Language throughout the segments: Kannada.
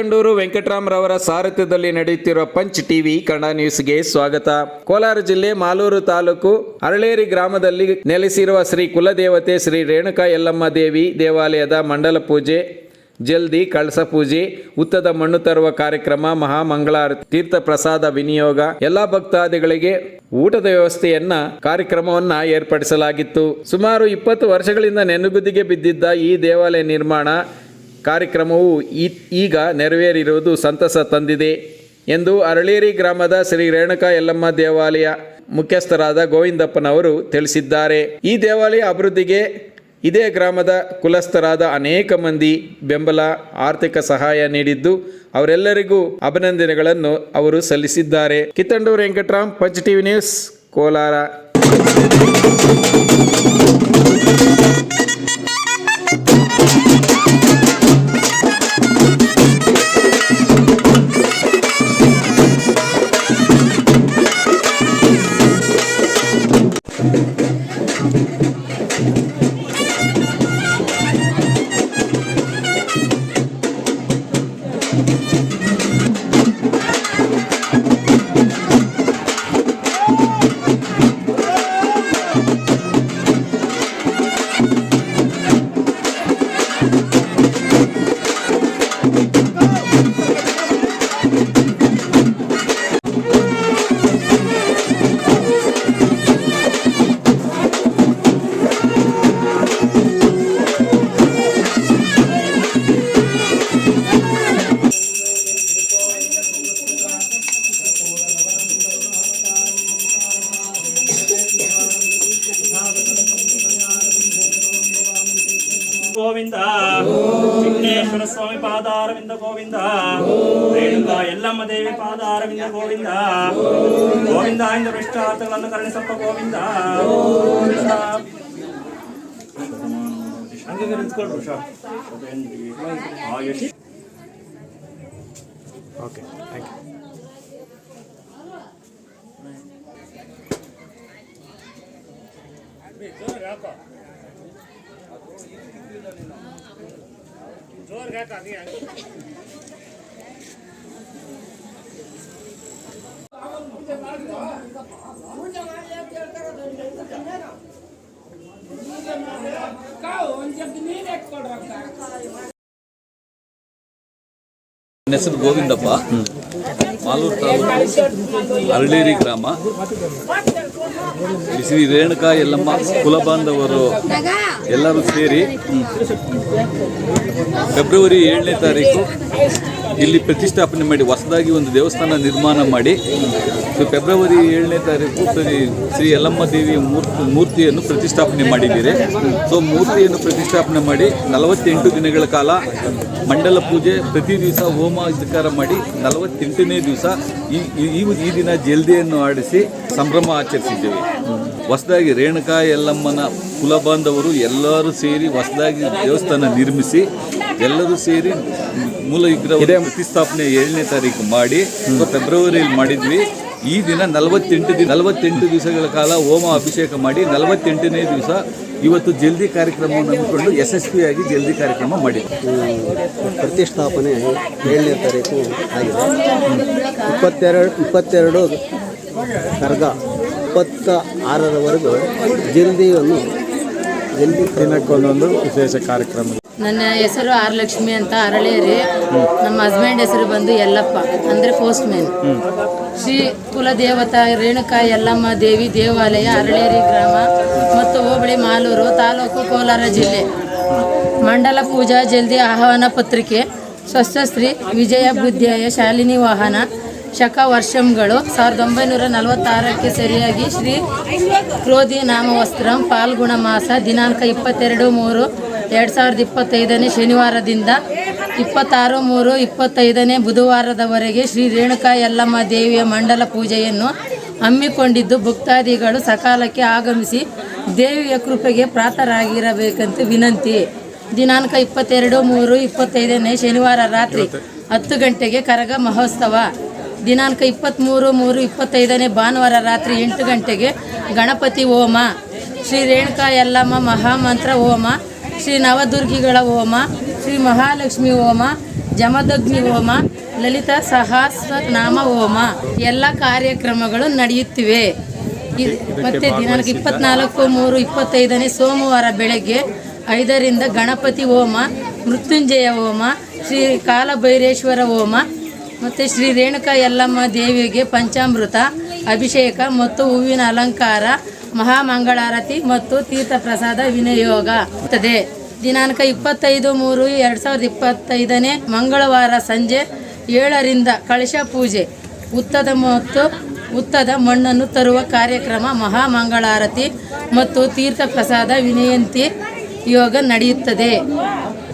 ಕಿತ್ತಂಡೂರು ವೆಂಕಟರಾಮರವರ ಸಾರಥ್ಯದಲ್ಲಿ ನಡೆಯುತ್ತಿರುವ ಪಂಚ್ ಟಿವಿ ಕನ್ನಡ ನ್ಯೂಸ್ಗೆ ಸ್ವಾಗತ. ಕೋಲಾರ ಜಿಲ್ಲೆ ಮಾಲೂರು ತಾಲೂಕು ಅರಳೇರಿ ಗ್ರಾಮದಲ್ಲಿ ನೆಲೆಸಿರುವ ಶ್ರೀ ಕುಲದೇವತೆ ಶ್ರೀ ರೇಣುಕಾ ಯಲ್ಲಮ್ಮ ದೇವಿ ದೇವಾಲಯದ ಮಂಡಲ ಪೂಜೆ, ಜಲ್ದಿ ಕಳಸ ಪೂಜೆ, ಉತ್ತದ ಮಣ್ಣು ತರುವ ಕಾರ್ಯಕ್ರಮ, ಮಹಾಮಂಗಳಾರತಿ, ತೀರ್ಥ ಪ್ರಸಾದ ವಿನಿಯೋಗ, ಎಲ್ಲ ಭಕ್ತಾದಿಗಳಿಗೆ ಊಟದ ವ್ಯವಸ್ಥೆಯನ್ನ ಕಾರ್ಯಕ್ರಮವನ್ನ ಏರ್ಪಡಿಸಲಾಗಿತ್ತು. ಸುಮಾರು ಇಪ್ಪತ್ತು ವರ್ಷಗಳಿಂದ ನೆನಗುದಿಗೆ ಬಿದ್ದಿದ್ದ ಈ ದೇವಾಲಯ ನಿರ್ಮಾಣ ಕಾರ್ಯಕ್ರಮವು ಈಗ ನೆರವೇರಿರುವುದು ಸಂತಸ ತಂದಿದೆ ಎಂದು ಅರಳೇರಿ ಗ್ರಾಮದ ಶ್ರೀ ರೇಣುಕಾ ಯಲ್ಲಮ್ಮ ದೇವಾಲಯ ಮುಖ್ಯಸ್ಥರಾದ ಗೋವಿಂದಪ್ಪನವರು ತಿಳಿಸಿದ್ದಾರೆ. ಈ ದೇವಾಲಯ ಅಭಿವೃದ್ಧಿಗೆ ಇದೇ ಗ್ರಾಮದ ಕುಲಸ್ಥರಾದ ಅನೇಕ ಮಂದಿ ಬೆಂಬಲ, ಆರ್ಥಿಕ ಸಹಾಯ ನೀಡಿದ್ದು ಅವರೆಲ್ಲರಿಗೂ ಅಭಿನಂದನೆಗಳನ್ನು ಅವರು ಸಲ್ಲಿಸಿದ್ದಾರೆ. Kittandur Venkatram punch TV news, Kolar. Govinda. Vighneshwara Swami ಪಾದಾರವಿಂದ Govinda. Renuka Yellamma Devi ಪಾದಾರವಿಂದ ಗೋವಿಂದ. ಗೋವಿಂದ ಇಂದ ಭ್ರಷ್ಟಾರ್ಥಗಳನ್ನು ಕರುಣಿಸಪ್ಪ ಗೋವಿಂದ. ಹಂಗೆ ನಿಂತ್ಕೊಳ್ರಿ Usha. Ayush okay thank you ನನ್ನ ಹೆಸರು ಗೋವಿಂದಪ್ಪ. ಮಾಲೂರು ತಾಲೂಕು ಅರಳೇರಿ ಗ್ರಾಮ. ಶ್ರೀ ರೇಣುಕಾ ಯಲ್ಲಮ್ಮ ಕುಲಬಾಂಧವರು ಎಲ್ಲರೂ ಸೇರಿ ಫೆಬ್ರವರಿ ಏಳನೇ ತಾರೀಕು ಇಲ್ಲಿ ಪ್ರತಿಷ್ಠಾಪನೆ ಮಾಡಿ, ಹೊಸದಾಗಿ ಒಂದು ದೇವಸ್ಥಾನ ನಿರ್ಮಾಣ ಮಾಡಿ. ಫೆಬ್ರವರಿ ಏಳನೇ ತಾರೀಕು ಶ್ರೀ ಶ್ರೀ ಯಲ್ಲಮ್ಮ ದೇವಿಯ ಮೂರ್ತಿ, ಮೂರ್ತಿಯನ್ನು ಪ್ರತಿಷ್ಠಾಪನೆ ಮಾಡಿದ್ದೀರಿ. ಸೊ, ಮೂರ್ತಿಯನ್ನು ಪ್ರತಿಷ್ಠಾಪನೆ ಮಾಡಿ ನಲವತ್ತೆಂಟು ದಿನಗಳ ಕಾಲ ಮಂಡಲ ಪೂಜೆ ಪ್ರತಿ ದಿವಸ ಹೋಮ ಅಧಿಕಾರ ಮಾಡಿ ನಲವತ್ತೆಂಟನೇ ದಿವಸ ಈ ಈ ದಿನ ಜಲ್ದಿಯನ್ನು ಆಡಿಸಿ ಸಂಭ್ರಮ ಆಚರಿಸಿದ್ದೇವೆ. ಹೊಸದಾಗಿ ರೇಣುಕಾ ಯಲ್ಲಮ್ಮನ ಕುಲಬಾಂಧವರು ಎಲ್ಲರೂ ಸೇರಿ ಹೊಸದಾಗಿ ದೇವಸ್ಥಾನ ನಿರ್ಮಿಸಿ ಎಲ್ಲರೂ ಸೇರಿ ಮೂಲ ವಿಗ್ರಹ ಪ್ರತಿಷ್ಠಾಪನೆ ಏಳನೇ ತಾರೀಕು ಮಾಡಿ ಫೆಬ್ರವರಿಯಲ್ಲಿ ಮಾಡಿದ್ವಿ. ಈ ದಿನ ನಲವತ್ತೆಂಟು ದಿನ ನಲವತ್ತೆಂಟು ದಿವಸಗಳ ಕಾಲ ಹೋಮ ಅಭಿಷೇಕ ಮಾಡಿ ನಲವತ್ತೆಂಟನೇ ದಿವಸ ಇವತ್ತು ಜಲ್ದಿ ಕಾರ್ಯಕ್ರಮವನ್ನು ಹಮ್ಮಿಕೊಂಡು ಯಶಸ್ವಿಯಾಗಿ ಜಲ್ದಿ ಕಾರ್ಯಕ್ರಮ ಮಾಡಿ ಪ್ರತಿಷ್ಠಾಪನೆ ಏಳನೇ ತಾರೀಕು ಆಗಿದೆ. ಇಪ್ಪತ್ತೆರಡು ಇಪ್ಪತ್ತೆರಡು ಕರ್ಗ ಇಪ್ಪತ್ತ ಆರರವರೆಗೂ ಜಲ್ದಿಯನ್ನು ಜಲ್ದಿ ದಿನಕ್ಕೊಂದೊಂದು ವಿಶೇಷ ಕಾರ್ಯಕ್ರಮ. ನನ್ನ ಹೆಸರು ಆರ್ ಲಕ್ಷ್ಮಿ ಅಂತ ಅರಳೇರಿ. ನಮ್ಮ ಹಸ್ಬೆಂಡ್ ಹೆಸರು ಬಂದು ಯಲ್ಲಪ್ಪ ಅಂದರೆ ಪೋಸ್ಟ್ ಮ್ಯಾನ್ ಶ್ರೀ ಕುಲದೇವತಾ ರೇಣುಕಾ ಯಲ್ಲಮ್ಮ ದೇವಿ ದೇವಾಲಯ ಅರಳೇರಿ ಗ್ರಾಮ ಮತ್ತು ಹೋಬಳಿ ಮಾಲೂರು ತಾಲೂಕು ಕೋಲಾರ ಜಿಲ್ಲೆ. ಮಂಡಲ ಪೂಜಾ ಜಲ್ದಿ ಆಹ್ವಾನ ಪತ್ರಿಕೆ ಸ್ವಸ್ಥಶ್ರೀ ವಿಜಯ ಬುದ್ಧಿಯ ಶಾಲಿನಿ ವಾಹನ. ಶಕ ವರ್ಷಂಗಳು ಸಾವಿರದ ಒಂಬೈನೂರ ನಲವತ್ತಾರಕ್ಕೆ ಸರಿಯಾಗಿ ಶ್ರೀ ಕ್ರೋಧಿ ನಾಮವಸ್ತ್ರಂ ಪಾಲ್ಗುಣ ಮಾಸ ದಿನಾಂಕ ಇಪ್ಪತ್ತೆರಡು ಮೂರು ಎರಡು ಸಾವಿರದ ಇಪ್ಪತ್ತೈದನೇ ಶನಿವಾರದಿಂದ ಇಪ್ಪತ್ತಾರು ಮೂರು ಇಪ್ಪತ್ತೈದನೇ ಬುಧವಾರದವರೆಗೆ ಶ್ರೀ ರೇಣುಕಾ ಯಲ್ಲಮ್ಮ ದೇವಿಯ ಮಂಡಲ ಪೂಜೆಯನ್ನು ಹಮ್ಮಿಕೊಂಡಿದ್ದು ಭಕ್ತಾದಿಗಳು ಸಕಾಲಕ್ಕೆ ಆಗಮಿಸಿ ದೇವಿಯ ಕೃಪೆಗೆ ಪ್ರಾತರಾಗಿರಬೇಕಂತ ವಿನಂತಿ. ದಿನಾಂಕ ಇಪ್ಪತ್ತೆರಡು ಮೂರು ಇಪ್ಪತ್ತೈದನೇ ಶನಿವಾರ ರಾತ್ರಿ ಹತ್ತು ಗಂಟೆಗೆ ಕರಗ ಮಹೋತ್ಸವ. ದಿನಾಂಕ ಇಪ್ಪತ್ತ್ಮೂರು ಮೂರು ಇಪ್ಪತ್ತೈದನೇ ಭಾನುವಾರ ರಾತ್ರಿ ಎಂಟು ಗಂಟೆಗೆ ಗಣಪತಿ ಹೋಮ. ಶ್ರೀ ರೇಣುಕಾ ಯಲ್ಲಮ್ಮ ಮಹಾಮಂತ್ರ ಹೋಮ. ಶ್ರೀ ನವದುರ್ಗಿಗಳ ಹೋಮ. ಶ್ರೀ ಮಹಾಲಕ್ಷ್ಮಿ ಹೋಮ. ಜಮದಗ್ನಿ ಹೋಮ. ಲಲಿತಾ ಸಹಸ್ರನಾಮ ಹೋಮ. ಎಲ್ಲ ಕಾರ್ಯಕ್ರಮಗಳು ನಡೆಯುತ್ತಿವೆ. ಮತ್ತು ಮತ್ತೆ ದಿನಾಂಕ ಇಪ್ಪತ್ನಾಲ್ಕು ಮೂರು ಇಪ್ಪತ್ತೈದನೇ ಸೋಮವಾರ ಬೆಳಗ್ಗೆ ಐದರಿಂದ ಗಣಪತಿ ಹೋಮ ಮೃತ್ಯುಂಜಯ ಹೋಮ ಶ್ರೀ ಕಾಲಭೈರೇಶ್ವರ ಹೋಮ ಮತ್ತು ಶ್ರೀ ರೇಣುಕಾ ಯಲ್ಲಮ್ಮ ದೇವಿಗೆ ಪಂಚಾಮೃತ, ಅಭಿಷೇಕ ಮತ್ತು ಹೂವಿನ ಅಲಂಕಾರ, ಮಹಾಮಂಗಳಾರತಿ ಮತ್ತು ತೀರ್ಥ ಪ್ರಸಾದ ವಿನಿಯೋಗ ಇರುತ್ತದೆ ದಿನಾಂಕ ಇಪ್ಪತ್ತೈದು ಮೂರು ಎರಡು ಸಾವಿರದ ಇಪ್ಪತ್ತೈದನೇ ಮಂಗಳವಾರ ಸಂಜೆ ಏಳರಿಂದ ಕಳಶ ಪೂಜೆ. ಉತ್ತದ ಮತ್ತು ಉತ್ತದ ಮಣ್ಣನ್ನು ತರುವ ಕಾರ್ಯಕ್ರಮ, ಮಹಾಮಂಗಳಾರತಿ ಮತ್ತು ತೀರ್ಥ ಪ್ರಸಾದ ವಿನಯಂತಿ ಯೋಗ ನಡೆಯುತ್ತದೆ.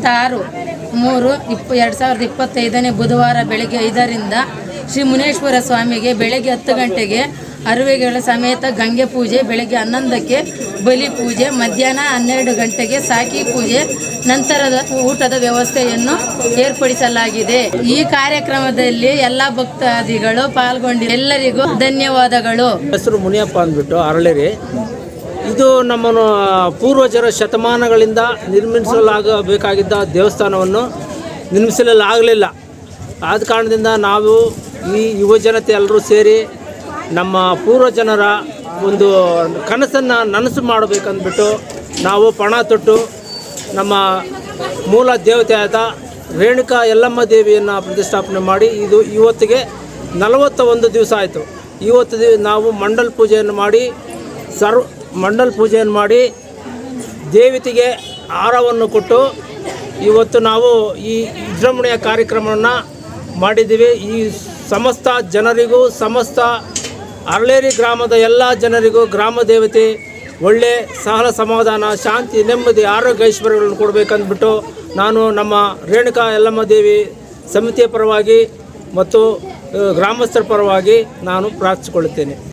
ತಾರು ಮೂರು, ಇಪ್ಪ, ಎರಡು ಸಾವಿರದ ಇಪ್ಪತ್ತೈದನೇ ಬುಧವಾರ ಬೆಳಗ್ಗೆ ಐದರಿಂದ ಶ್ರೀ ಮುನೇಶ್ವರ ಸ್ವಾಮಿಗೆ ಬೆಳಗ್ಗೆ ಹತ್ತು ಗಂಟೆಗೆ ಅರುವೆಗಳ ಸಮೇತ ಗಂಗೆ ಪೂಜೆ, ಬೆಳಗ್ಗೆ ಹನ್ನೊಂದಕ್ಕೆ ಬಲಿ ಪೂಜೆ, ಮಧ್ಯಾಹ್ನ ಹನ್ನೆರಡು ಗಂಟೆಗೆ ಸಾಕಿ ಪೂಜೆ, ನಂತರದ ಊಟದ ವ್ಯವಸ್ಥೆಯನ್ನು ಏರ್ಪಡಿಸಲಾಗಿದೆ. ಈ ಕಾರ್ಯಕ್ರಮದಲ್ಲಿ ಎಲ್ಲ ಭಕ್ತಾದಿಗಳು ಪಾಲ್ಗೊಂಡಿ ಎಲ್ಲರಿಗೂ ಧನ್ಯವಾದಗಳು. ಹೆಸರು ಮುನಿಯಪ್ಪ ಅಂದ್ಬಿಟ್ಟು ಅರಳೇರಿ. ಇದು ನಮ್ಮನ್ನು ಪೂರ್ವಜರ ಶತಮಾನಗಳಿಂದ ನಿರ್ಮಿಸಲಾಗಬೇಕಾಗಿದ್ದ ದೇವಸ್ಥಾನವನ್ನು ನಿರ್ಮಿಸಲಾಗಲಿಲ್ಲ ಆದ ಕಾರಣದಿಂದ ನಾವು ಈ ಯುವಜನತೆ ಎಲ್ಲರೂ ಸೇರಿ ನಮ್ಮ ಪೂರ್ವಜನರ ಒಂದು ಕನಸನ್ನು ನನಸು ಮಾಡಬೇಕಂದ್ಬಿಟ್ಟು ನಾವು ಪಣ ತೊಟ್ಟು ನಮ್ಮ ಮೂಲ ದೇವತೆಯಾದ ರೇಣುಕಾ ಯಲ್ಲಮ್ಮ ದೇವಿಯನ್ನು ಪ್ರತಿಷ್ಠಾಪನೆ ಮಾಡಿ ಇದು ಇವತ್ತಿಗೆ ನಲವತ್ತ ಒಂದು ದಿವಸ ಆಯಿತು. ಇವತ್ತು ನಾವು ಮಂಡಲ್ ಪೂಜೆಯನ್ನು ಮಾಡಿ ಸರ್ವ ಮಂಡಲ್ ಪೂಜೆಯನ್ನು ಮಾಡಿ ದೇವತೆಗೆ ಹಾರವನ್ನು ಕೊಟ್ಟು ಇವತ್ತು ನಾವು ಈ ವಿಜೃಂಭಣೆಯ ಕಾರ್ಯಕ್ರಮವನ್ನು ಮಾಡಿದ್ದೀವಿ. ಈ ಸಮಸ್ತ ಜನರಿಗೂ, ಸಮಸ್ತ ಅರಳೇರಿ ಗ್ರಾಮದ ಎಲ್ಲ ಜನರಿಗೂ ಗ್ರಾಮ ದೇವತೆ ಒಳ್ಳೆ ಸಹಲ ಸಮಾಧಾನ, ಶಾಂತಿ, ನೆಮ್ಮದಿ, ಆರೋಗ್ಯ ಐಶ್ವರ್ಯಗಳನ್ನು ಕೊಡಬೇಕಂದ್ಬಿಟ್ಟು ನಾನು ನಮ್ಮ ರೇಣುಕಾ ಯಲ್ಲಮ್ಮ ದೇವಿ ಸಮಿತಿಯ ಪರವಾಗಿ ಮತ್ತು ಗ್ರಾಮಸ್ಥರ ಪರವಾಗಿ ನಾನು ಪ್ರಾರ್ಥಿಸಿಕೊಳ್ಳುತ್ತೇನೆ.